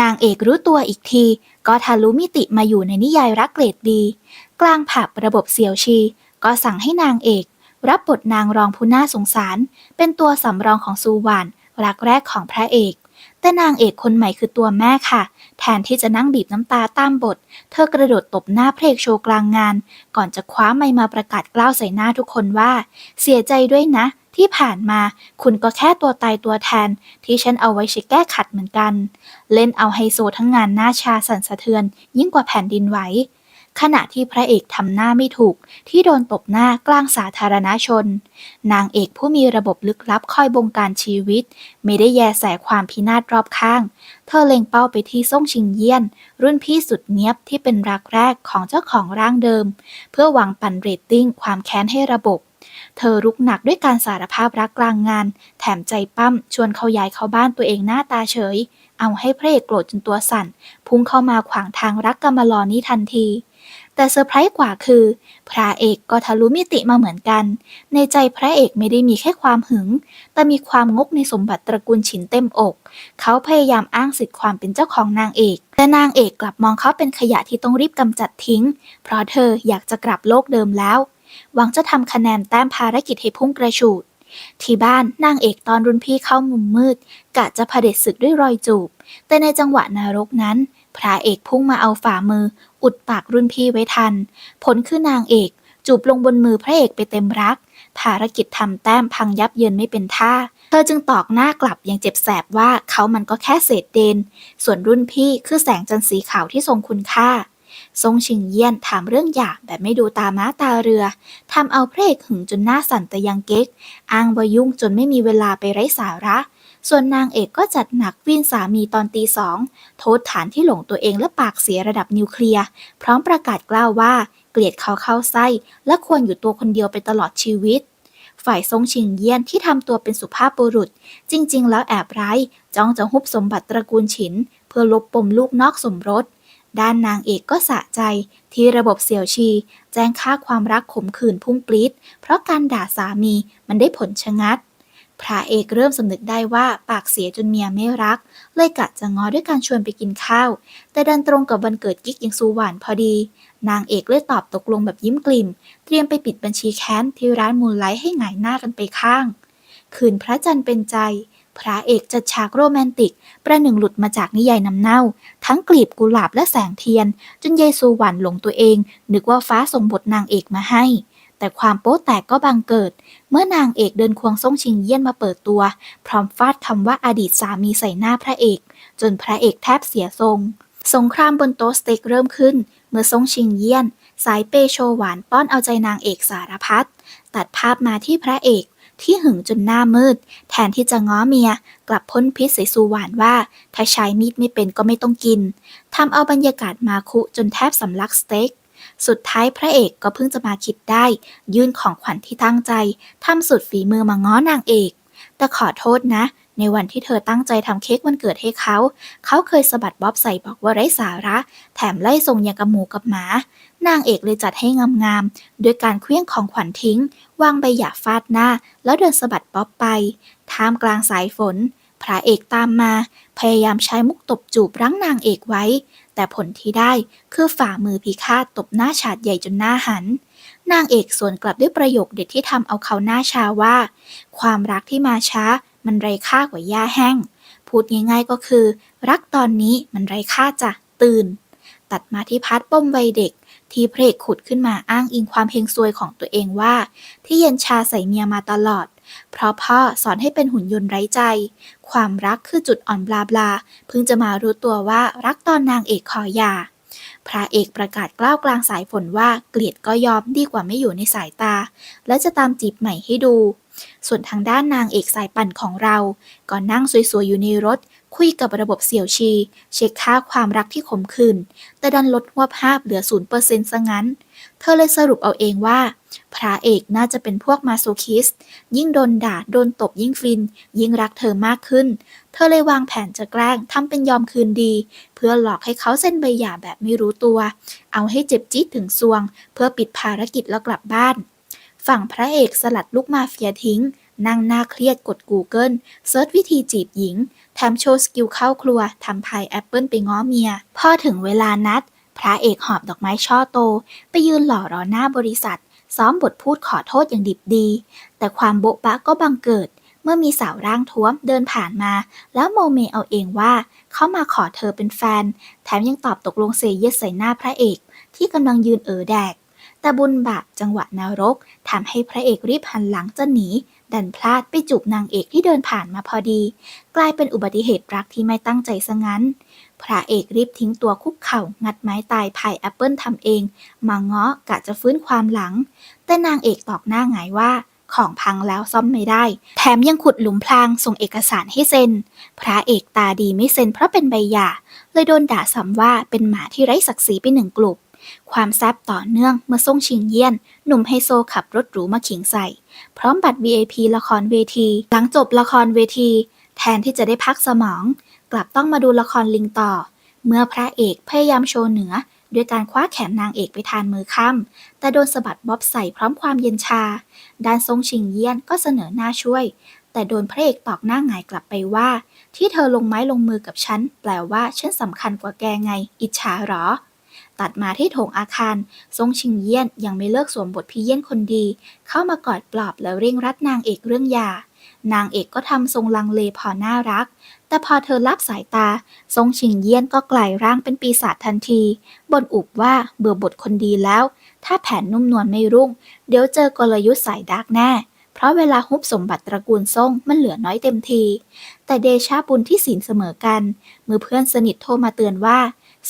นางเอกรู้ตัวอีกที ก็ทะลุมิติมาอยู่ในนิยายรักเกรดดี กลางผับระบบเสี่ยวชี ก็สั่งให้นางเอก รับบทนางรองผู้น่าสงสาร เป็นตัวสำรองของซูหวานรักแรกของพระเอก แต่นางเอกคนใหม่คือตัวแม่ค่ะ แทนที่จะนั่งบีบน้ำตาตามบท เธอกระโดดตบหน้าเพลกโชว์กลางงาน ก่อนจะคว้าไมมาประกาศกล้าวใส่หน้าทุกคนว่า เสียใจด้วยนะ ที่ผ่านมาคุณก็แค่ตัวตายตัวแทน ที่ฉันเอาไว้ใช้แก้ขัดเหมือนกัน เล่นเอาไฮโซทั้งงานหน้าชาสั่นสะเทือน ยิ่งกว่าแผ่นดินไหวขณะที่พระเอกทำหน้าไม่ถูก ที่โดนตบหน้ากลางสาธารณชน นางเอกผู้มีระบบลึกลับคอยบงการชีวิต ไม่ได้แยแสความพินาศรอบข้าง เธอเล็งเป้าไปที่ซ่งชิงเยี่ยน รุ่นพี่สุดเนี้ยบที่เป็นรักแรกของเจ้าของร่างเดิม เพื่อหวังปั่นเรตติ้งความแค้นให้ระบบ เธอรุกหนักด้วยการสารภาพรักกลางงาน แถมใจปั้ม ชวนเขาย้ายเข้าบ้านตัวเองหน้าตาเฉย เอาให้พระเอกโกรธจนตัวสั่น พุ่งเข้ามาขวางทางรักกำมลอนี้ทันที แต่เซอร์ไพรส์กว่าคือ พระเอกก็ทะลุมิติมาเหมือนกัน ในใจพระเอกไม่ได้มีแค่ความหึง แต่มีความงกในสมบัติตระกูลฉินเต็มอก เขาพยายามอ้างสิทธิ์ความเป็นเจ้าของนางเอกแต่นางเอกกลับมองเขาเป็นขยะที่ต้องรีบกำจัดทิ้ง เพราะเธออยากจะกลับโลกเดิมแล้ว หวังจะทำคะแนนแต้มภารกิจให้พุ่งกระฉูด ที่บ้านนางเอกตอนรุ่นพี่เข้ามุมมืด กะจะเผด็จศึกด้วยรอยจูบ แต่ในจังหวะนรกนั้น พระเอกพุ่งมาเอาฝ่ามือ อุดปากรุ่นพี่ไว้ทัน ผลคือนางเอก จูบลงบนมือพระเอกไปเต็มรัก ภารกิจทำแต้มพังยับเยินไม่เป็นท่า เธอจึงตอกหน้ากลับอย่างเจ็บแสบว่าเขามันก็แค่เศษเดน ส่วนรุ่นพี่คือแสงจันทร์สีขาวที่ทรงคุณค่า ทรงชิงเยี่ยนถามเรื่องหย่าแบบไม่ดูตาม้าตาเรือทำเอาพระเอกหึงจนหน้าสั่นแต่ยังเก๊ก อ้างว่ายุ่งจนไม่มีเวลาไปไร้สาระ ส่วนนางเอกก็จัดหนักวิ่นสามีตอนตีสอง โทษฐานที่หลงตัวเองและปากเสียระดับนิวเคลียร์ พร้อมประกาศกล้าวว่า เกลียดเขาเข้าไส้ และควรอยู่ตัวคนเดียวไปตลอดชีวิตฝ่ายทรงชิงเยี่ยนที่ทำตัวเป็นสุภาพบุรุษ จริง ๆ แล้วแอบร้ายจ้องจะฮุบสมบัติตระกูลฉิน เพื่อลบปมลูกนอกสมรส ด้านนางเอกก็สะใจที่ระบบเสี่ยวชี แจ้งค่าความรักขมขื่นพุ่งปลิดเพราะการด่าสามีมันได้ผลชะงัด พระเอกเริ่มสำนึกได้ว่าปากเสียจนเมียไม่รัก เลยกะจะง้อด้วยการชวนไปกินข้าว แต่ดันตรงกับวันเกิดกิ๊กย่างซูหวานพอดี นางเอกเลยตอบตกลงแบบยิ้มกลิ่ม เตรียมไปปิดบัญชีแค้นที่ร้านมูลไลท์ให้หงายหน้ากันไปข้าง คืนพระจันทร์เป็นใจ พระเอกจัดฉากโรแมนติก ประหนึ่งหลุดมาจากนิยายน้ำเน่า ทั้งกลีบกุหลาบและแสงเทียน จนเยซูหวันหลงตัวเอง นึกว่าฟ้าส่งบทนางเอกมาให้ แต่ความโป๊แตกก็บังเกิด เมื่อนางเอกเดินควงซ่งชิงเยี่ยนมาเปิดตัว พร้อมฟาดคำว่าอดีตสามีใส่หน้าพระเอก จนพระเอกแทบเสียทรง สงครามบนโต๊ะสเต็กเริ่มขึ้น เมื่อซ่งชิงเยี่ยน สายเปโชหวานป้อนเอาใจนางเอกสารพัดตัดภาพมาที่พระเอก ที่หึงจนหน้ามืด แทนที่จะง้อเมีย กลับพ้นพิษใส่ซูหวานว่า ถ้าใช้มีดไม่เป็นก็ไม่ต้องกินทำเอาบรรยากาศมาคุจนแทบสำลักสเต็กสุดท้ายพระเอกก็เพิ่งจะมาคิดได้ ยื่นของขวัญที่ตั้งใจทำสุดฝีมือมาง้อนางเอก แต่ขอโทษนะ ในวันที่เธอตั้งใจทำเค้กวันเกิดให้เขา เขาเคยสะบัดบ๊อบใส่บอกว่าไร้สาระ แถมไล่ส่งอย่างกับหมูกับหมา นางเอกเลยจัดให้งามๆด้วยการเคลี้ยงของขวัญทิ้ง วางใบหยาฟาดหน้า แล้วเดินสะบัดบ๊อบไป ท่ามกลางสายฝน พระเอกตามมา พยายามใช้มุกตบจูบรั้งนางเอกไว้ แต่ผลที่ได้คือฝ่ามือพิฆาตตบหน้าฉาดใหญ่จนหน้าหัน นางเอกสวนกลับด้วยประโยคเด็ดที่ทำเอาเขาหน้าชาว่า ความรักที่มาช้า มันไร้ค่ากว่าหญ้าแห้ง พูดง่ายๆก็คือ รักตอนนี้มันไร้ค่าจ้ะตื่นตัดมาที่พัดป้มวัยเด็ก ที่เพลกขุดขึ้นมาอ้างอิงความเฮงซวยของตัวเองว่า ที่เย็นชาใส่เมียมาตลอด เพราะพ่อสอนให้เป็นหุ่นยนต์ไร้ใจ ความรักคือจุดอ่อนบลาบลาเพิ่งจะมารู้ตัวว่ารักตอนนางเอกขอยาพระเอกประกาศกล้าวกลางสายฝนว่าเกลียดก็ยอมดีกว่าไม่อยู่ในสายตา และจะตามจีบใหม่ให้ดู ส่วนทางด้านนางเอกสายปั่นของเรา ก็นั่งสวยๆอยู่ในรถ คุยกับระบบเสี่ยวชี เช็คค่าความรักที่ขมขื่นแต่ดันลดหัวภาพเหลือศูนย์เปอร์เซ็นต์ซะงั้น เธอเลยสรุปเอาเองว่า พระเอกน่าจะเป็นพวกมาโซคิส ยิ่งโดนด่า โดนตบยิ่งฟิน ยิ่งรักเธอมากขึ้น เธอเลยวางแผนจะแกล้งทำเป็นยอมคืนดี เพื่อหลอกให้เขาเซ็นใบหย่าแบบไม่รู้ตัว เอาให้เจ็บจี๊ดถึงซวง เพื่อปิดภารกิจแล้วกลับบ้าน ฝั่งพระเอกสลัดลูกมาเฟียทิ้ง นั่งหน้าเครียดกด Google เซิร์ชวิธีจีบหญิง แถมโชว์สกิลเข้าครัวทำพายแอปเปิลไปง้อเมีย พอถึงเวลานัด พระเอกหอบดอกไม้ช่อโต ไปยืนหล่อรอหน้าบริษัท ซ้อมบทพูดขอโทษอย่างดิบดี แต่ความโบ๊ะบะก็บังเกิด เมื่อมีสาวร่างท้วมเดินผ่านมา แล้วโมเมเอาเองว่า เขามาขอเธอเป็นแฟน แถมยังตอบตกลงเซเยสใส่หน้าพระเอก ที่กำลังยืนเอ๋อแดกแต่บุญบาปจังหวะนรกทำให้พระเอกรีบหันหลังจะหนี ดันพลาดไปจูบนางเอกที่เดินผ่านมาพอดี กลายเป็นอุบัติเหตุรักที่ไม่ตั้งใจซะงั้น พระเอกรีบทิ้งตัวคุกเข่างัดไม้ตายพายแอปเปิลทำเอง มาเงาะกะจะฟื้นความหลัง แต่นางเอกตอกหน้าหงายว่าของพังแล้วซ่อมไม่ได้ แถมยังขุดหลุมพรางส่งเอกสารให้เซ็น พระเอกตาดีไม่เซ็นเพราะเป็นใบหย่า เลยโดนด่าซ้ำว่าเป็นหมาที่ไร้ศักดิ์ศรีไปหนึ่งกลุ่ม ความแซบต่อเนื่องเมื่อส่งชิงเยี่ยน หนุ่มไฮโซขับรถหรูมาขิงใส่ พร้อมบัตร VIP ละครเวที หลังจบละครเวที แทนที่จะได้พักสมอง กลับต้องมาดูละครลิงต่อ เมื่อพระเอกพยายามโชว์เหนือด้วยการคว้าแขนนางเอกไปทานมือค่ำ แต่โดนสะบัดบ๊อบใส่พร้อมความเย็นชา ด้านทรงชิงเยี่ยนก็เสนอหน้าช่วย แต่โดนพระเอกตอกหน้าหงายกลับไปว่า ที่เธอลงไม้ลงมือกับฉัน แปลว่าฉันสำคัญกว่าแกไง อิจฉาหรอ ตัดมาที่โถงอาคาร ทรงชิงเยี่ยนยังไม่เลิกสวมบทพี่เยี่ยนคนดี เข้ามากอดปลอบแล้วเร่งรัดนางเอกเรื่องยา นางเอกก็ทำทรงลังเลพอน่ารัก แต่พอเธอรับสายตา ทรงชิงเยี่ยนก็กลายร่างเป็นปีศาจทันทีบนอุบว่าเบื่อบทคนดีแล้ว ถ้าแผนนุ่มนวลไม่รุ่ง เดี๋ยวเจอกลยุทธ์สายดาร์กแน่เพราะเวลาฮุบสมบัติตระกูลซ่งมันเหลือน้อยเต็มที แต่เดชาบุญที่ศีลเสมอกัน เมื่อเพื่อนสนิทโทรมาเตือนว่า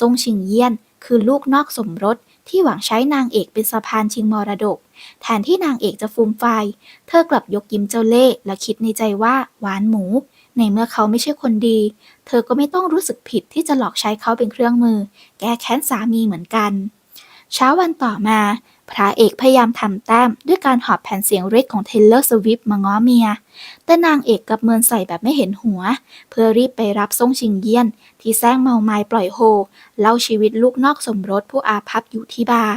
ทรงชิงเยี่ยน คือลูกนอกสมรสที่หวังใช้นางเอกเป็นสะพานชิงมรดก แทนที่นางเอกจะฟูมไฟายเธอกลับยกยิ้มเจ้าเล่ห์และคิดในใจว่าหวานหมู ในเมื่อเขาไม่ใช่คนดี เธอก็ไม่ต้องรู้สึกผิดที่จะหลอกใช้เขาเป็นเครื่องมือ แก้แค้นสามีเหมือนกัน เช้าวันต่อมา พระเอกพยายามทำแต้มด้วยการหอบแผ่นเสียงเรดของเทเลอร์สวิฟมาง้อเมีย แต่นางเอกกับเมินใส่แบบไม่เห็นหัว เพื่อรีบไปรับส่งชิงเยี่ยน ที่แซงเมาไม้ปล่อยโฮ เล่าชีวิตลูกนอกสมรสผู้อาภัพอยู่ที่บาร์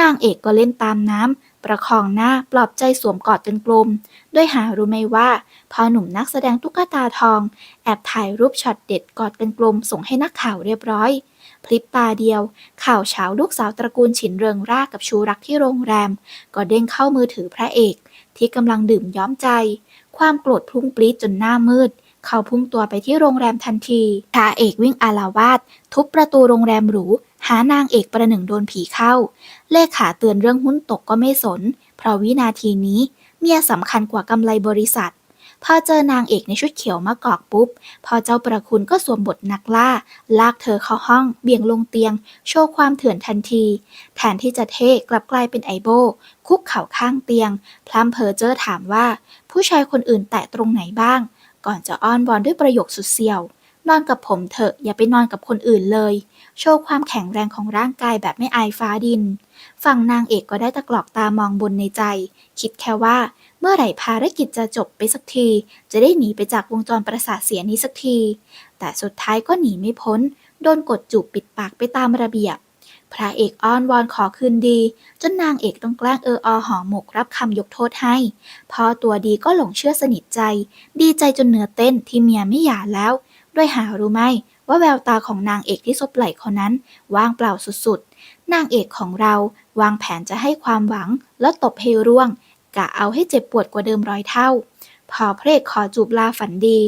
นางเอกก็เล่นตามน้ำ ประคองหน้าปลอบใจสวมกอดกันกลม ด้วยหารู้ไหมว่าพอหนุ่มนักแสดงตุ๊กตาทอง แอบถ่ายรูปช็อตเด็ดกอดกันกลมส่งให้นักข่าวเรียบร้อย พลิบตาเดียว ข่าวเช้าลูกสาวตระกูลฉินเริงร่ากับชูรักที่โรงแรม ก็เด้งเข้ามือถือพระเอก ที่กำลังดื่มย้อมใจ ความโกรธพุ่งปรี๊ดจนหน้ามืด เขาพุ่งตัวไปที่โรงแรมทันทีพระเอกวิ่งอาลาวาด ทุบประตูโรงแรมหรูหานางเอกประหนึ่งโดนผีเข้า เลขาเตือนเรื่องหุ้นตกก็ไม่สน เพราะวินาทีนี้เมียสำคัญกว่ากำไรบริษัท พอเจอนางเอกในชุดเขียวมากอกปุ๊บ พอเจ้าประคุณก็สวมบทนักล่า ลากเธอเข้าห้อง เบี่ยงลงเตียง โชว์ความเถื่อนทันที แทนที่จะเท่กลับกลายเป็นไอโบ คุกเข่าข้างเตียง พลัมเพอเจอถามว่า ผู้ชายคนอื่นแตะตรงไหนบ้าง ก่อนจะอ้อนวอนด้วยประโยคสุดเสียวนอนกับผมเถอะอย่าไปนอนกับคนอื่นเลย โชว์ความแข็งแรงของร่างกายแบบไม่อายฟ้าดิน ฝั่งนางเอกก็ได้ตะกรอกตามองบนในใจ คิดแค่ว่า เมื่อไหร่ภารกิจจะจบไปสักที จะได้หนีไปจากวงจรประสาทเสียนี้สักที แต่สุดท้ายก็หนีไม่พ้น โดนกดจูบปิดปากไปตามระเบียบ พระเอกอ้อนวอนขอคืนดี จนนางเอกต้องแกล้งเอออหอหมกรับคำยกโทษให้ พอตัวดีก็หลงเชื่อสนิทใจ ดีใจจนเนื้อเต้นที่เมียไม่หย่าแล้ว ด้วยหารู้ไหมว่าแววตาของนางเอกที่ซบไหล่คนนั้น ว่างเปล่าสุดๆ นางเอกของเราวางแผนจะให้ความหวังแล้วตบให้ร่วง กะเอาให้เจ็บปวดกว่าเดิมร้อยเท่า พอพระเอกขอจูบลาฝันดี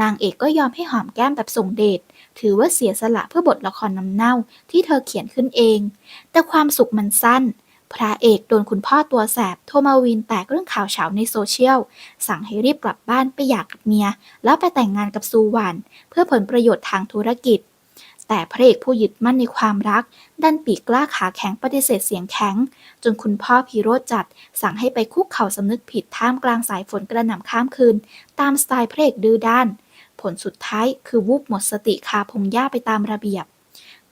นางเอกก็ยอมให้หอมแก้มแบบส่งเดช ถือว่าเสียสละเพื่อบทละครน้ำเน่าที่เธอเขียนขึ้นเอง แต่ความสุขมันสั้น พระเอกโดนคุณพ่อตัวแสบโทมาวีนแตกเรื่องข่าวเฉาในโซเชียล สั่งให้รีบกลับบ้านไปหย่ากกับเมีย แล้วไปแต่งงานกับซูวานเพื่อผลประโยชน์ทางธุรกิจ แต่พระเอกผู้ยึดมั่นในความรัก ดันปีกกล้าขาแข็งปฏิเสธเสียงแข็ง จนคุณพ่อพีโรดจัด สั่งให้ไปคุกเข่าสำนึกผิดท่ามกลางสายฝนกระหน่ำข้ามคืน ตามสไตล์พระเอกดื้อด้าน ผลสุดท้ายคือวูบหมดสติคาพงหญ้าไปตามระเบียบ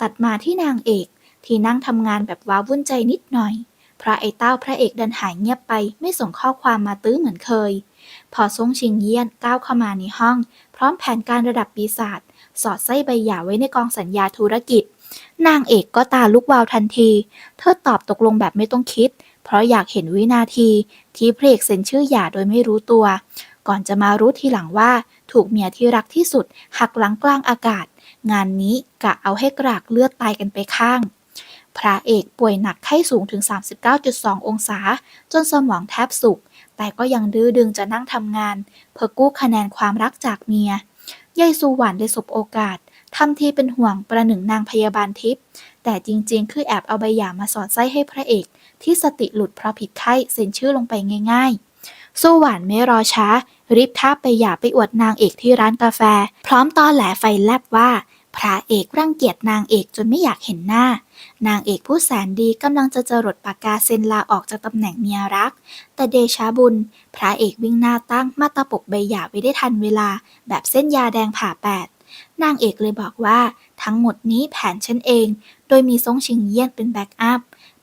ตัดมาที่นางเอกที่นั่งทำงานแบบว้าวุ่นใจนิดหน่อย พระไอ้เต้าพระเอกดันหายเงียบไปไม่ส่งข้อความมาตื้อเหมือนเคย พอทรงชิงเยี่ยนก้าวเข้ามาในห้อง พร้อมแผนการระดับปีศาจ สอดไส้ใบหย่าไว้ในกองสัญญาธุรกิจ นางเอกก็ตาลุกวาวทันที เธอตอบตกลงแบบไม่ต้องคิด เพราะอยากเห็นวินาที ที่เพระเอกเซ็นชื่อหย่าโดยไม่รู้ตัว ก่อนจะมารู้ทีหลังว่า ถูกเมียที่รักที่สุด หักหลังกลางอากาศ งานนี้กะเอาให้กรากเลือดตายกันไปข้างพระเอกป่วยหนักไข้สูงถึง 39.2 องศา จนสมองแทบสุก แต่ก็ยังดื้อดึงจะนั่งทำงาน เพื่อกู้คะแนนความรักจากเมีย ยายสุวรรณได้สบโอกาสทำทีเป็นห่วงประหนึ่งนางพยาบาลทิพย์แต่จริงๆ คือแอบเอาใบหย่ามาสอดไส้ให้พระเอก ที่สติหลุดเพราะผิดไข้เซ็นชื่อลงไปง่าย ๆ สุวรรณไม่รอช้า รีบท้าไปหย่าไปอวดนางเอกที่ร้านกาแฟ พร้อมตอนแหลไฟแลบว่า พระเอกรังเกียจนางเอกจนไม่อยากเห็นหน้า นางเอกผู้แสนดีกำลังจะจรดปากกาเซ็นลาออกจากตำแหน่งเมียรัก แต่เดชาบุญ พระเอกวิ่งหน้าตั้งมาตาปกใบหย่าไว้ได้ทันเวลา แบบเส้นยาแดงผ่าแปดนางเอกเลยบอกว่าทั้งหมดนี้แผนฉันเอง โดยมีซงชิงเยี่ยนเป็นแบ็กอัพ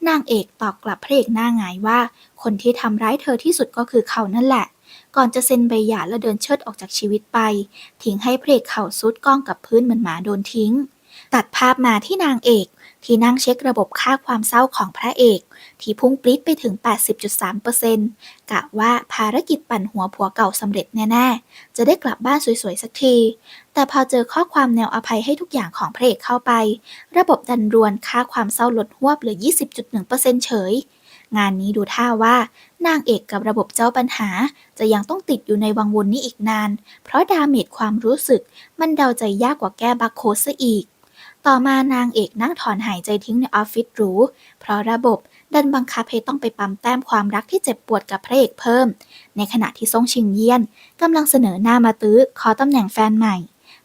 นางเอกตอบกลับพระเอกหน้าหงายว่า คนที่ทำร้ายเธอที่สุดก็คือเขานั่นแหละ ก่อนจะเซ็นใบหย่าและเดินเชิดออกจากชีวิตไป ทิ้งให้พระเอกเข่าซุดก้องกับพื้นเหมือนหมาโดนทิ้ง ตัดภาพมาที่นางเอก ที่นั่งเช็คระบบค่าความเศร้าของพระเอก ที่พุ่งปริ๊ดไปถึง 80.3%กะว่าภารกิจปั่นหัวผัวเก่าสำเร็จแน่ๆ จะได้กลับบ้านสวยๆสักที แต่พอเจอข้อความแนวอภัยให้ทุกอย่างของพระเอกเข้าไป ระบบดันรวนค่าความเศร้าลดหวบเหลือ 20.1%เฉย งานนี้ดูท่าว่า นางเอกกับระบบเจ้าปัญหา จะยังต้องติดอยู่ในวังวนนี้อีกนาน เพราะดาเมจความรู้สึก มันเดาใจยากกว่าแก้บัคโคดซะอีก ต่อมานางเอกนั่งถอนหายใจทิ้งในออฟฟิศหรูเพราะระบบดันบังคับให้ต้องไปปั๊มแต้มความรักที่เจ็บปวดกับพระเอกเพิ่ม ในขณะที่ซ่งชิงเยี่ยนกำลังเสนอหน้ามาตื้อขอตำแหน่งแฟนใหม่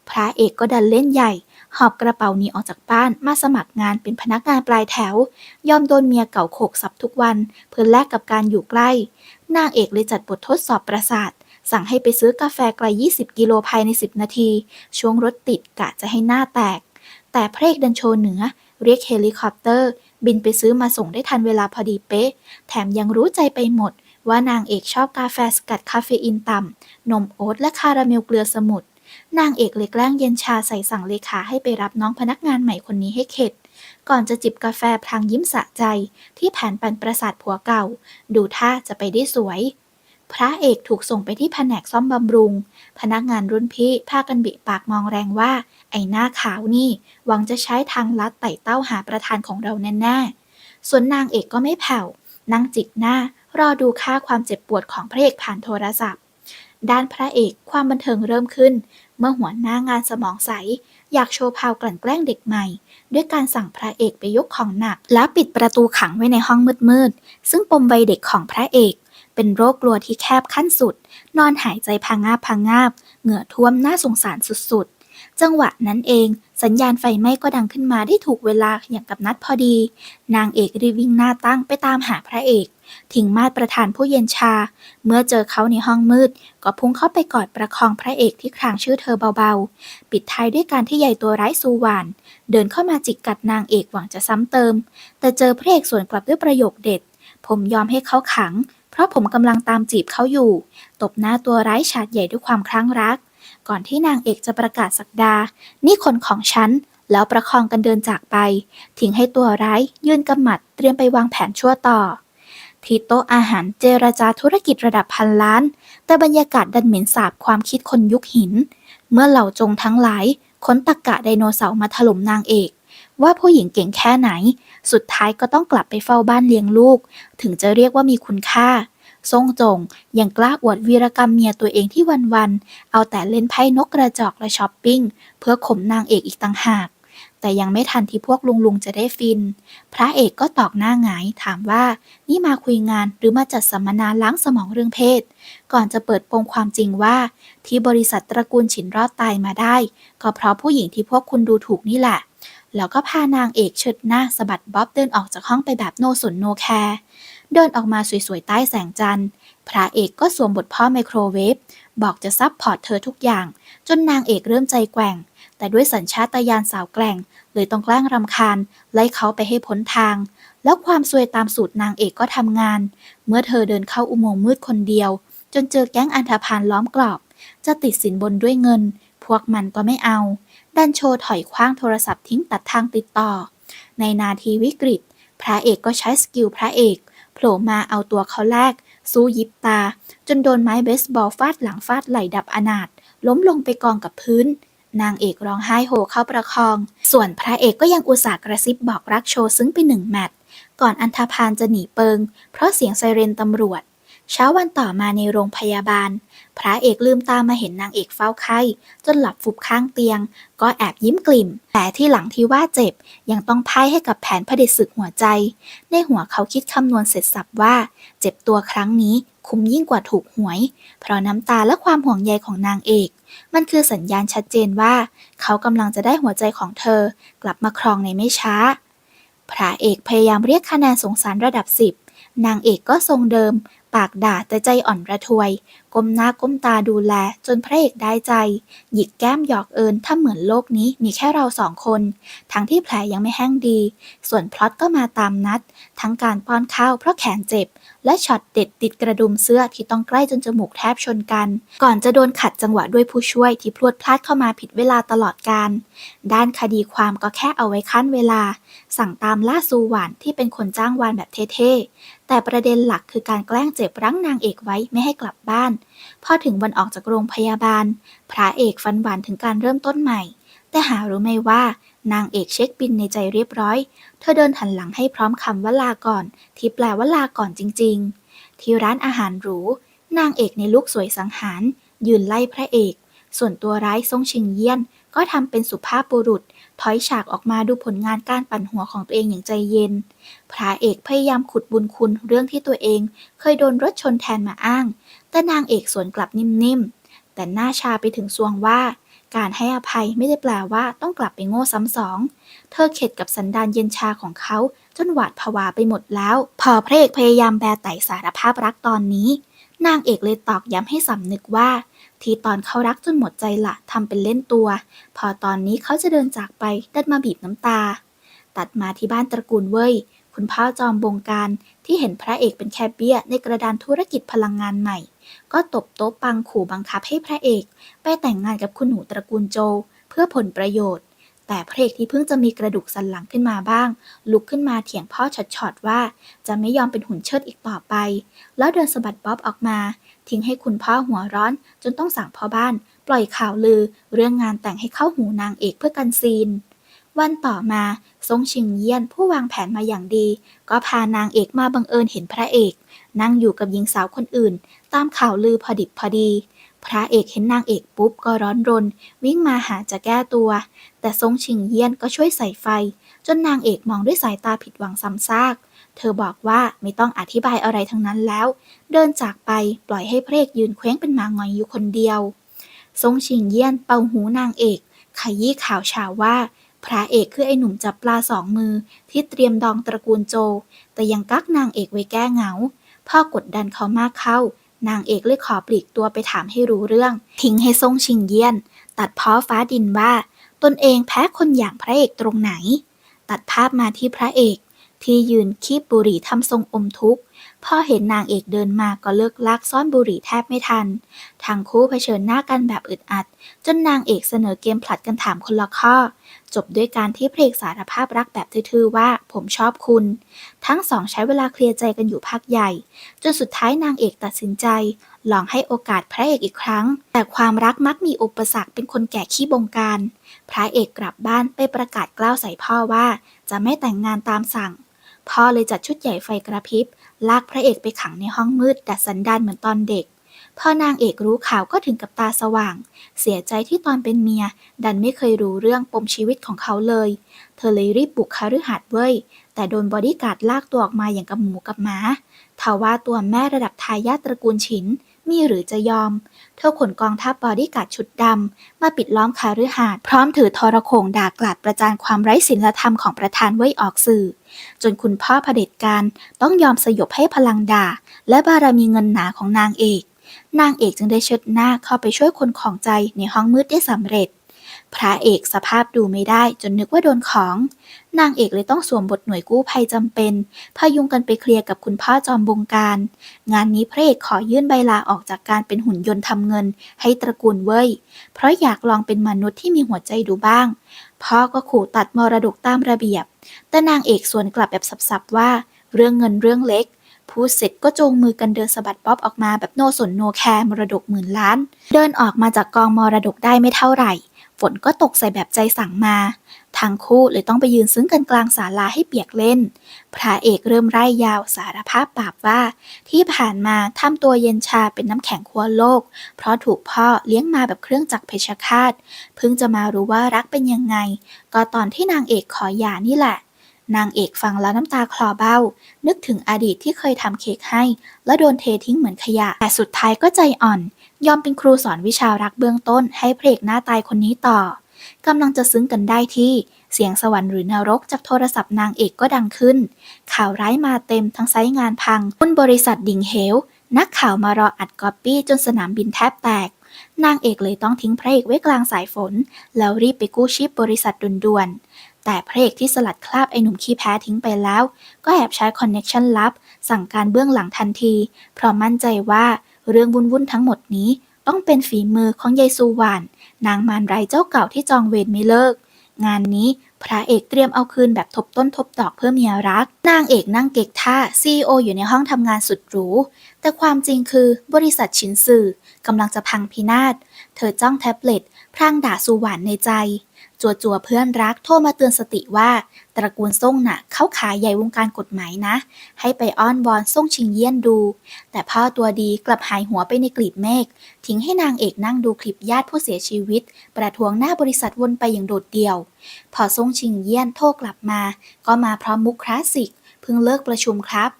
พระเอกก็ดันเล่นใหญ่ หอบกระเป๋าหนีออกจากบ้านมาสมัครงานเป็นพนักงานปลายแถว ยอมโดนเมียเก่าโขกสับทุกวัน เพื่อแลกกับการอยู่ใกล้ นางเอกเลยจัดบททดสอบประสาท สั่งให้ไปซื้อกาแฟไกล 20 กิโลภายใน 10 นาที ช่วงรถติดกะจะให้หน้าแตก แต่พระเอกดันโชว์เหนือ เรียกเฮลิคอปเตอร์ บินไปซื้อมาส่งได้ทันเวลาพอดีเป๊ะ แถมยังรู้ใจไปหมดว่านางเอกชอบกาแฟสกัดคาเฟอีนต่ำ นมโอ๊ตและคาราเมลเกลือสมุทร นางเอกเลยแกล้งเย็นชาใส่สั่งเลขาให้ไปรับน้องพนักงานใหม่คนนี้ให้เข็ด ก่อนจะจิบกาแฟพลางยิ้มสะใจ ที่แผนปันประสาทผัวเก่า ดูท่าจะไปได้สวย พระเอกถูกส่งไปที่แผนกซ่อมบำรุง พนักงานรุ่นพี่พากันบิปากมองแรงว่า ไอ้หน้าขาวนี่หวังจะใช้ทางลัดไต่เต้าหาประธานของเราแน่ๆส่วนนางเอกก็ไม่แผ่วนั่งจิกหน้ารอดูค่าความเจ็บปวดของพระเอกผ่านโทรศัพท์ด้านพระเอกความบันเทิงเริ่มขึ้น เมื่อหัวหน้างานสมองใส อยากโชว์พาวกลั่นแกล้งเด็กใหม่ ด้วยการสั่งพระเอกไปยกของหนัก แล้วปิดประตูขังไว้ในห้องมืดๆ ซึ่งปมวัยเด็กของพระเอก เป็นโรคกลัวที่แคบขั้นสุด นอนหายใจพางาบพางาบ เหงื่อท่วมน่าสงสารสุดๆ จังหวะนั้นเอง สัญญาณไฟไหม้ก็ดังขึ้นมาได้ถูกเวลาอย่างกับนัดพอดี นางเอกรีบวิ่งหน้าตั้งไปตามหาพระเอกทิ้งมาดประธานผู้เย็นชา เมื่อเจอเขาในห้องมืด ก็พุ่งเข้าไปกอดประคองพระเอกที่ครางชื่อเธอเบาๆ ปิดท้ายด้วยการที่ใหญ่ตัวร้ายซูวาน เดินเข้ามาจิกกัดนางเอกหวังจะซ้ำเติม แต่เจอพระเอกสวนกลับด้วยประโยคเด็ด ผมยอมให้เขาขัง เพราะผมกำลังตามจีบเขาอยู่ ตบหน้าตัวร้ายฉาดใหญ่ด้วยความคลั่งรัก ก่อนที่นางเอกจะประกาศสักดา นี่คนของฉัน แล้วประคองกันเดินจากไป ทิ้งให้ตัวร้ายยื่นกำหมัดเตรียมไปวางแผนชั่วต่อ ที่โต๊ะอาหารเจรจาธุรกิจระดับพันล้าน แต่บรรยากาศดันเหม็นสาบความคิดคนยุคหิน เมื่อเหล่าจงทั้งหลายค้นตะกกะไดโนเสาร์มาถล่มนางเอกว่าผู้หญิงเก่งแค่ไหน สุดท้ายก็ต้องกลับไปเฝ้าบ้านเลี้ยงลูก ถึงจะเรียกว่ามีคุณค่า ทรงจงยังกล้าอวดวีรกรรมเมียตัวเองที่วันๆ เอาแต่เล่นไพ่นกกระจอกและช้อปปิ้ง เพื่อข่มนางเอกอีกต่างหาก แต่ยังไม่ทันที่พวกลุงลุงจะได้ฟิน พระเอกก็ตอกหน้าหงายถามว่านี่มาคุยงานหรือมาจัดสัมมนาล้างสมองเรื่องเพศ ก่อนจะเปิดโปงความจริงว่า ที่บริษัทตระกูลฉินรอดตายมาได้ ก็เพราะผู้หญิงที่พวกคุณดูถูกนี่แหละแล้วก็พานางเอกเชิดหน้าสะบัดบ๊อบเดินออกจากห้องไปแบบโนสนโนแคร์ เดินออกมาสวยๆ ใต้แสงจันทร์ พระเอกก็สวมบทพ่อไมโครเวฟ บอกจะซับพอร์ตเธอทุกอย่าง จนนางเอกเริ่มใจแกว่ง แต่ด้วยสัญชาตญาณสาวแกร่ง เลยต้องแกล้งรำคาญ ไล่เขาไปให้พ้นทาง แล้วความซวยตามสูตรนางเอกก็ทำงาน เมื่อเธอเดินเข้าอุโมงค์มืดคนเดียว จนเจอแก๊งอันธพาลล้อมกรอบ จะติดสินบนด้วยเงิน พวกมันก็ไม่เอา ดันโชว์ถอยคว้างโทรศัพท์ทิ้งตัดทางติดต่อ ในนาทีวิกฤต พระเอกก็ใช้สกิลพระเอก ผล่มาเอาตัวเขาแลกสู้ยิบตา จนโดนไม้เบสบอลฟาดหลังฟาดไหลดับอนาถล้มลงไปกองกับพื้น นางเอกร้องไห้โฮเข้าประคอง ส่วนพระเอกก็ยังอุตส่าห์กระซิบบอกรักโชว์ซึ้งไปหนึ่งแมตช์ก่อนอันธพาลจะหนีเปิง เพราะเสียงไซเรนตำรวจ เช้าวันต่อมาในโรงพยาบาล พระเอกลืมตามาเห็นนางเอกเฝ้าไข้จนหลับฟุบข้างเตียง ก็แอบยิ้มกลิ่ม แต่ที่หลังที่ว่าเจ็บ ยังต้องพ่ายให้กับแผนผดิตศึกหัวใจ ในหัวเขาคิดคำนวณเสร็จสับว่า เจ็บตัวครั้งนี้คุ้มยิ่งกว่าถูกหวย เพราะน้ำตาและความห่วงใยของนางเอก มันคือสัญญาณชัดเจนว่า เขากำลังจะได้หัวใจของเธอ กลับมาครองในไม่ช้า พระเอกพยายามเรียกคะแนนสงสารระดับสิบ นางเอกก็ทรงเดิม ปากด่าแต่ใจอ่อนระทวย ก้มหน้าก้มตาดูแล จนพระเอกได้ใจ หยิกแก้มหยอกเอิญถ้าเหมือนโลกนี้มีแค่เราสองคน ทั้งที่แผลยังไม่แห้งดี ส่วนพล็อตก็มาตามนัด ทั้งการป้อนข้าวเพราะแขนเจ็บ และช็อตเด็ดติดกระดุมเสื้อที่ต้องใกล้จนจมูกแทบชนกัน ก่อนจะโดนขัดจังหวะด้วยผู้ช่วยที่พลวดพลาดเข้ามาผิดเวลาตลอดการ ด้านคดีความก็แค่เอาไว้ขั้นเวลา สั่งตามล่าซูหวานที่เป็นคนจ้างวานแบบเท่ๆ แต่ประเด็นหลักคือการแกล้งเจ็บรั้งนางเอกไว้ไม่ให้กลับบ้าน พอถึงวันออกจากโรงพยาบาล พระเอกฟันหวานถึงการเริ่มต้นใหม่ แต่หารู้ไหมว่านางเอกเช็คบินในใจเรียบร้อย เธอเดินหันหลังให้พร้อมคำว่าลาก่อน ที่แปลว่าลาก่อนจริง ๆ ที่ร้านอาหารหรู นางเอกในลุคสวยสังหาร ยืนไล่พระเอก ส่วนตัวร้ายทรงชิงเยี่ยน ก็ทำเป็นสุภาพบุรุษ ถอยฉากออกมาดูผลงานการปั่นหัวของตัวเองอย่างใจเย็น พระเอกพยายามขุดบุญคุณเรื่องที่ตัวเองเคยโดนรถชนแทนมาอ้าง แต่นางเอกสวนกลับนิ่มๆ แต่หน้าชาไปถึงซวงว่า การให้อภัยไม่ได้แปลว่าต้องกลับไปโง่ซ้ำสอง เธอเข็ดกับสันดานเย็นชาของเขาจนหวาดผวาไปหมดแล้ว พอพระเอกพยายามแบไต่สารภาพรักตอนนี้ นางเอกเลยตอกย้ำให้สำนึกว่า ที่ตอนเขารักจนหมดใจละทำเป็นเล่นตัว พอตอนนี้เขาจะเดินจากไปดันมาบีบน้ำตา ตัดมาที่บ้านตระกูลเว้ย คุณพ่อจอมบงการที่เห็นพระเอกเป็นแค่เบี้ยในกระดานธุรกิจพลังงานใหม่ ก็ตบโต๊ะปังขู่บังคับให้พระเอก ไปแต่งงานกับคุณหนูตระกูลโจ เพื่อผลประโยชน์ แต่พระเอกที่เพิ่งจะมีกระดูกสันหลังขึ้นมาบ้าง ลุกขึ้นมาเถียงพ่อช็อตๆว่า จะไม่ยอมเป็นหุ่นเชิดอีกต่อไป แล้วเดินสะบัดบ๊อบออกมา ทิ้งให้คุณพ่อหัวร้อน จนต้องสั่งพ่อบ้าน ปล่อยข่าวลือ เรื่องงานแต่งให้เข้าหูนางเอกเพื่อกันซีน วันต่อมาทรงชิงเยี่ยนผู้วางแผนมาอย่างดี ก็พานางเอกมาบังเอิญเห็นพระเอก นั่งอยู่กับหญิงสาวคนอื่น ตามข่าวลือพอดิบพอดี พระเอกเห็นนางเอกปุ๊บก็ร้อนรน วิ่งมาหาจะแก้ตัว แต่ทรงชิงเยี่ยนก็ช่วยใส่ไฟ จนนางเอกมองด้วยสายตาผิดหวังซ้ำซาก เธอบอกว่าไม่ต้องอธิบายอะไรทั้งนั้นแล้ว เดินจากไปปล่อยให้พระเอกยืนเคว้งเป็นมางอยอยู่คนเดียวทรงชิงเยี่ยนเป่าหูนางเอกขยี้ข่าวชาวว่า พระเอกคือไอ้หนุ่มจับปลาสองมือ ที่เตรียมดองตระกูลโจ แต่ยังกักนางเอกไว้แก้เหงาพ่อกดดันเขามากเข้า นางเอกเลยขอปลีกตัวไปถามให้รู้เรื่อง ทิ้งให้ทรงชิงเยี่ยน ตัดพ้อฟ้าดินว่า ตนเองแพ้คนอย่างพระเอกตรงไหน ตัดภาพมาที่พระเอก ที่ยืนคีบบุหรี่ทำทรงอมทุกข์พอเห็นนางเอกเดินมาก็เลิกลากซ่อนบุหรี่แทบไม่ทัน ทั้งคู่เผชิญหน้ากันแบบอึดอัด จนนางเอกเสนอเกมผลัดกันถามคนละข้อ จบด้วยการที่เพลงสารภาพรักแบบทื่อๆว่าผมชอบคุณ ทั้งสองใช้เวลาเคลียร์ใจกันอยู่พักใหญ่ จนสุดท้ายนางเอกตัดสินใจ ลองให้โอกาสพระเอกอีกครั้ง แต่ความรักมักมีอุปสรรคเป็นคนแก่ขี้บงการ พระเอกกลับบ้านไปประกาศกล้าวใส่พ่อว่า จะไม่แต่งงานตามสั่ง พ่อเลยจัดชุดใหญ่ไฟกระพริบ ลากพระเอกไปขังในห้องมืด ดัดสันดานเหมือนตอนเด็กพอนางเอกรู้ข่าวก็ถึงกับตาสว่าง เสียใจที่ตอนเป็นเมีย ดันไม่เคยรู้เรื่องปมชีวิตของเขาเลย เธอเลยรีบบุกคฤหาสน์เว้ย แต่โดนบอดี้การ์ดลากตัวออกมาอย่างกับหมูกับหมาทว่าตัวแม่ระดับทายาทตระกูลฉิน มีหรือจะยอม เธอขนกองทัพบอดี้การ์ดชุดดำ มาปิดล้อมคาฤหาสน์พร้อมถือทรโขงด่ากลาดประจานความไร้ศีลธรรมของประธานไว้ออกสื่อ จนคุณพ่อเผด็จการต้องยอมสยบให้พลังด่า และบารมีเงินหนาของนางเอก นางเอกจึงได้เชิดหน้าเข้าไปช่วยคนของใจในห้องมืดได้สำเร็จ พระเอกสภาพดูไม่ได้จนนึกว่าโดนของ นางเอกเลยต้องสวมบทหน่วยกู้ภัยจำเป็นพายุงกันไปเคลียร์กับคุณพ่อจอมบงการ งานนี้พระเอกขอยื่นใบลาออกจากการเป็นหุ่นยนต์ทำเงิน ให้ตระกูลเว้ย เพราะอยากลองเป็นมนุษย์ที่มีหัวใจดูบ้าง พ่อก็ขู่ตัดมรดกตามระเบียบ แต่นางเอกสวนกลับแบบสับๆว่า เรื่องเงินเรื่องเล็กพูดเสร็จก็จูงมือกันเดินสะบัดป๊อบออกมาแบบโนสนโนแคร์มรดกหมื่นล้าน เดินออกมาจากกองมรดกได้ไม่เท่าไหร่ ฝนก็ตกใส่แบบใจสั่งมาทั้งคู่เลยต้องไปยืนซึ้งกันกลางศาลาให้เปียกเล่น พระเอกเริ่มไร่ยาวสารภาพบาปว่า ที่ผ่านมาทำตัวเย็นชาเป็นน้ำแข็งขั้วโลก เพราะถูกพ่อเลี้ยงมาแบบเครื่องจักรเพชฌฆาตเพิ่งจะมารู้ว่ารักเป็นยังไง ก็ตอนที่นางเอกขอหย่านี่แหละ นางเอกฟังแล้วน้ำตาคลอเบ้า นึกถึงอดีตที่เคยทำเค้กให้ แล้วโดนเททิ้งเหมือนขยะ แต่สุดท้ายก็ใจอ่อน ยอมเป็นครูสอนวิชารักเบื้องต้นให้เพลกหน้าตายคนนี้ต่อกำลังจะซึ้งกันได้ที่ เสียงสวรรค์หรือนรกจากโทรศัพท์นางเอกก็ดังขึ้น ข่าวร้ายมาเต็มทั้งไซต์งานพังหุ้นบริษัทดิ่งเหว นักข่าวมารออัดก๊อปปี้จนสนามบินแทบแตก นางเอกเลยต้องทิ้งพระเอกไว้กลางสายฝน แล้วรีบไปกู้ชีพบริษัทด่วนๆ แต่พระเอกที่สลัดคราบไอ้หนุ่มขี้แพ้ทิ้งไปแล้ว ก็แอบใช้คอนเน็กชันลับ สั่งการเบื้องหลังทันที เพราะมั่นใจว่าเรื่องวุ่นๆทั้งหมดนี้ต้องเป็นฝีมือของยายซูวานนางมารไรายเจ้าเก่าที่จองเวรไม่เลิก งานนี้พระเอกเตรียมเอาคืนแบบทบต้นทบดอกเพื่อเมียรัก นางเอกนั่งเกกท่าซีออยู่ในห้องทำงานสุดหรู แต่ความจริงคือบริษัทชินสื่อกำลังจะพังพินาศ เธอจ้องแท็บเล็ตพร่างด่าซูหวานในใจ จัวจัวเพื่อนรักโทรมาเตือนสติว่า ตระกูลซ่งน่ะ เขาขายใหญ่วงการกฎหมายนะ ให้ไปอ้อนวอนซ่งชิงเยี่ยนดู แต่พ่อตัวดีกลับหายหัวไปในกลีบเมฆทิ้งให้นางเอกนั่งดูคลิปญาติผู้เสียชีวิต ประท้วงหน้าบริษัทวนไปอย่างโดดเดี่ยว พอซ่งชิงเยี่ยนโทรกลับมา ก็มาพร้อมมุกคลาสสิกเพิ่งเลิกประชุมครับ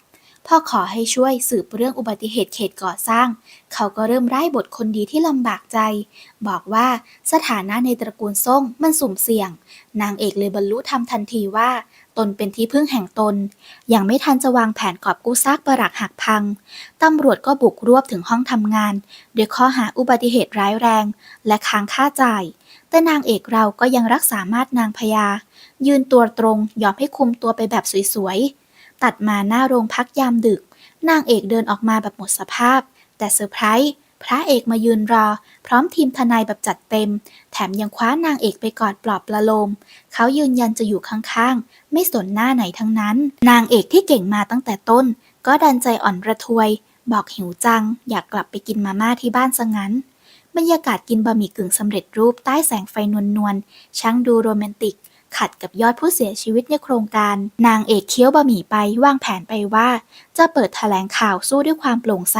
พ่อขอให้ช่วยสืบเรื่องอุบัติเหตุเขตก่อสร้าง เขาก็เริ่มไร้บทคนดีที่ลำบากใจ บอกว่าสถานะในตระกูลซ่งมันสุ่มเสี่ยง นางเอกเลยบรรลุธรรมทันทีว่า ตนเป็นที่พึ่งแห่งตน ยังไม่ทันจะวางแผนกอบกู้ซากปรักหักพัง ตำรวจก็บุกรวบถึงห้องทำงานด้วยข้อหาอุบัติเหตุร้ายแรง และค้างค่าจ่าย แต่นางเอกเราก็ยังรักษามาดนางพญายืนตัวตรงยอมให้คุมตัวไปแบบสวยๆ ตัดมาหน้าโรงพักยามดึก นางเอกเดินออกมาแบบหมดสภาพ แต่เซอร์ไพรส์พระเอกมายืนรอ พร้อมทีมทนายแบบจัดเต็ม แถมยังคว้านางเอกไปกอดปลอบประโลม เขายืนยันจะอยู่ข้างๆ ไม่สนหน้าไหนทั้งนั้น นางเอกที่เก่งมาตั้งแต่ต้น ก็ดันใจอ่อนระทวย บอกหิวจัง อยากกลับไปกินมาม่าที่บ้านซะงั้น บรรยากาศกินบะหมี่กึ่งสำเร็จรูปใต้แสงไฟนวลๆช่างดูโรแมนติก ขัดกับยอดผู้เสียชีวิตในโครงการ นางเอกเคี้ยวบะหมี่ไปวางแผนไปว่า จะเปิดแถลงข่าวสู้ด้วยความโปร่งใส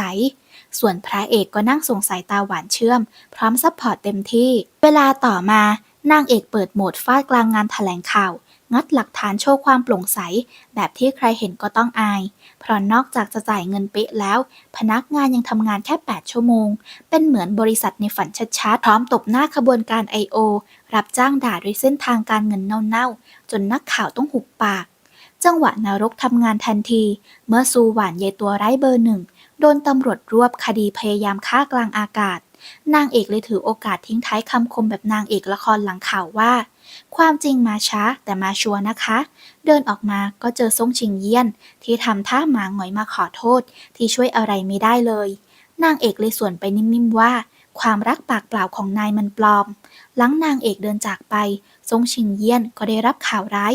ส่วนพระเอกก็นั่งส่งสายตาหวานเชื่อม พร้อมซัพพอร์ตเต็มที่ เวลาต่อมานางเอกเปิดโหมดฟาดกลางงานแถลงข่าว งัดหลักฐานโชว์ความโปร่งใส แบบที่ใครเห็นก็ต้องอาย เพราะนอกจากจะจ่ายเงินเป๊ะแล้ว พนักงานยังทำงานแค่ 8 ชั่วโมง เป็นเหมือนบริษัทในฝันชัดๆ พร้อมตบหน้าขบวนการ I.O. รับจ้างด่าด้วยเส้นทางการเงินเน่าๆ จนนักข่าวต้องหุบปาก จังหวะนรกทำงานทันที เมื่อซูหวานยยตัวไร้เบอร์หนึ่งโดนตำรวจรวบคดีพยายามฆ่ากลางอากาศ นางเอกเลยถือโอกาสทิ้งท้ายคำคมแบบนางเอกละครหลังข่าวว่า ความจริงมาช้าแต่มาชัวร์นะคะ เดินออกมาก็เจอซ่งชิงเยี่ยน ที่ทำท่าหมาหงอยมาขอโทษ ที่ช่วยอะไรไม่ได้เลย นางเอกเลยส่วนไปนิ่มๆว่า ความรักปากเปล่าของนายมันปลอม หลังนางเอกเดินจากไปซ่งชิงเยี่ยนก็ได้รับข่าวร้าย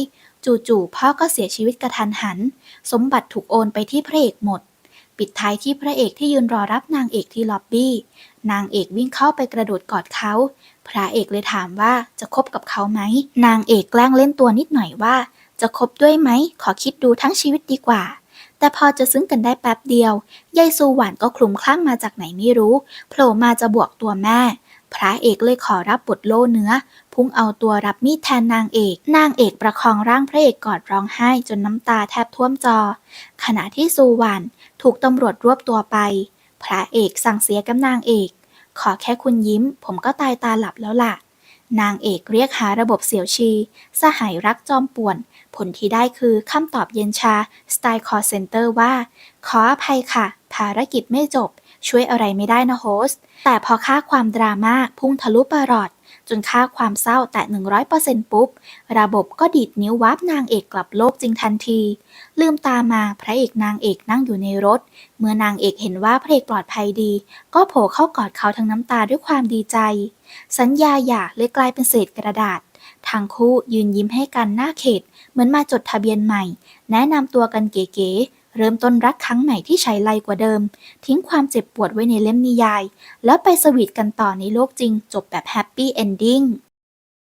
จู่ๆพ่อก็เสียชีวิตกระทันหัน สมบัติถูกโอนไปที่พระเอกหมดปิดท้ายที่พระเอกที่ยืนรอรับนางเอกที่ล็อบบี้ นางเอกวิ่งเข้าไปกระโดดกอดเขา พระเอกเลยถามว่าจะคบกับเขาไหม นางเอกแกล้งเล่นตัวนิดหน่อยว่า จะคบด้วยไหม ขอคิดดูทั้งชีวิตดีกว่า แต่พอจะซึ้งกันได้แป๊บเดียวยายซูหวานก็คลุมคลั่งมาจากไหนไม่รู้ โผล่มาจะบวกตัวแม่ พระเอกเลยขอรับบทโล่เนื้อ พุ่งเอาตัวรับมีดแทนนางเอก นางเอกประคองร่างพระเอกกอดร้องไห้จนน้ำตาแทบท่วมจอ ขณะที่ซูหวานถูกตำรวจรวบตัวไป พระเอกสั่งเสียกับนางเอก ขอแค่คุณยิ้ม ผมก็ตายตาหลับแล้วล่ะ นางเอกเรียกหาระบบเสี่ยวชี สหายรักจอมป่วน ผลที่ได้คือคำตอบเย็นชา สไตล์คอร์เซนเตอร์ว่า ขออภัยค่ะ ภารกิจไม่จบ ช่วยอะไรไม่ได้นะโฮสต์แต่พอค่าความดราม่าพุ่งทะลุปรอด จนค่าความเศร้าแต่100%ปุ๊บ ระบบก็ดีดนิ้ววับนางเอกกลับโลกจริงทันที ลืมตามาพระเอกนางเอกนั่งอยู่ในรถ เมื่อนางเอกเห็นว่าพระเอกปลอดภัยดี ก็โผล่เข้ากอดเขาทั้งน้ำตาด้วยความดีใจ สัญญาหย่าเลยกลายเป็นเศษกระดาษทั้งคู่ยืนยิ้มให้กันหน้าเขต เหมือนมาจดทะเบียนใหม่ แนะนำตัวกันเก๋ๆ เริ่มต้นรักครั้งใหม่ที่ใช้ไลกว่าเดิม ทิ้งความเจ็บปวดไว้ในเล่มนิยาย แล้วไปสวีทกันต่อในโลกจริง จบแบบแฮปปี้เอนดิ้ง